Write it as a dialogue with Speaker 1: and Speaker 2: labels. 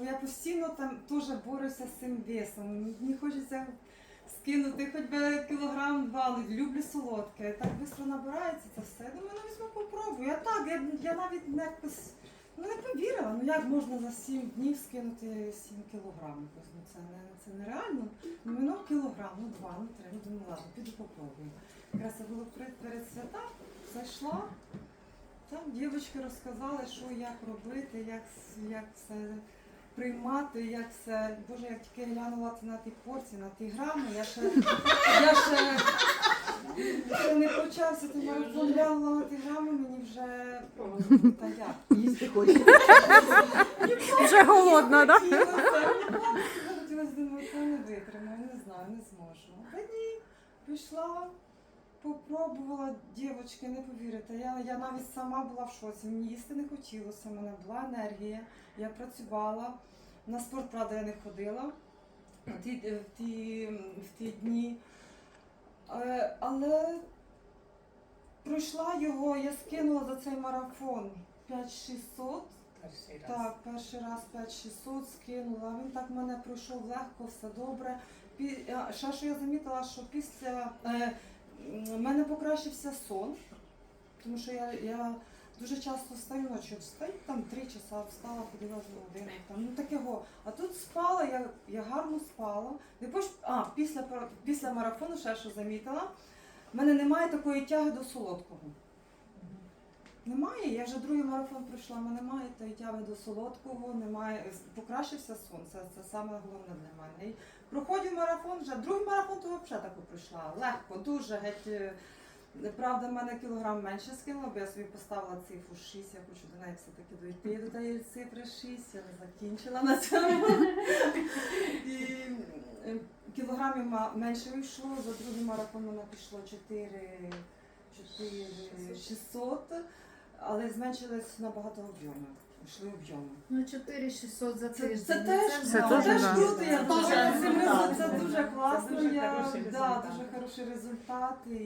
Speaker 1: Я постійно там теж борюся з цим весом. Мені хочеться скинути хоч би кілограм два, люблю солодке. Так швидко набирається це все. Я думаю, ну візьму попробую. Я так, я, я навіть не ну, не повірила. Ну як можна за 7 днів скинути 7 кілограмів? Ну це не це нереально. Ну минув кілограм, ну два, ну три. Ну думаю, ладно, піду попробую. Якраз це було перед свята, зайшла. Там дівчатки розказали, що як робити, як, як це приймати, як це. Боже, як тільки глянула на ті порції, на ті грами, я ще, я ще, ще не почався, ти марафон глянула на ті грами, мені вже та як.
Speaker 2: Їсти хоче.
Speaker 3: Вже голодна, так?
Speaker 1: То не витримаю, не знаю, не зможу. Та ні, пішла, попробувала, дівчатки, не повірите. Я, я навіть сама була в шоці. Мені їсти не хотілося, в мене була енергія, я працювала. На спорт, правда, я не ходила в ті, в ті, в ті дні. Е, Але пройшла його, я скинула за цей марафон 5600.
Speaker 2: Перший раз.
Speaker 1: Так, перший раз 5600 скинула. Він так мене пройшов легко, все добре. Ще що я замітила, що після в мене покращився сон, тому що я, я дуже часто встаю ночі, встаю там три часа, встала, ходила за годину. Там, ну такого. А тут спала, я, я гарно спала. Не. А, після, після марафону ще що замітила. в мене немає такої тяги до солодкого. Немає, я вже другий марафон пройшла, мене немає тяги до солодкого, немає, покращився сон, це, це саме головне для мене. І проходив марафон, вже другий марафон то взагалі таку пройшла. Легко, дуже геть. е, Правда, в мене кілограм менше скинула, бо я собі поставила цифру 6, я хочу до неї все-таки дойти до тієї цифри 6, я не закінчила на цьому. І е, кілограмів менше йшло, за другий марафон мене пішло 4, 4 600, але зменшились набагато об'єми. Йшли об'єми.
Speaker 4: Ну, 4600 за
Speaker 1: Це,
Speaker 4: тиждень.
Speaker 1: це теж,
Speaker 3: це
Speaker 1: Це
Speaker 3: теж,
Speaker 1: теж круто, я
Speaker 2: Це
Speaker 1: дуже
Speaker 2: дуже
Speaker 1: це, це дуже класно,
Speaker 2: Це дуже
Speaker 1: я,
Speaker 2: хороший
Speaker 1: да,
Speaker 2: результат.
Speaker 1: дуже хороший результат. І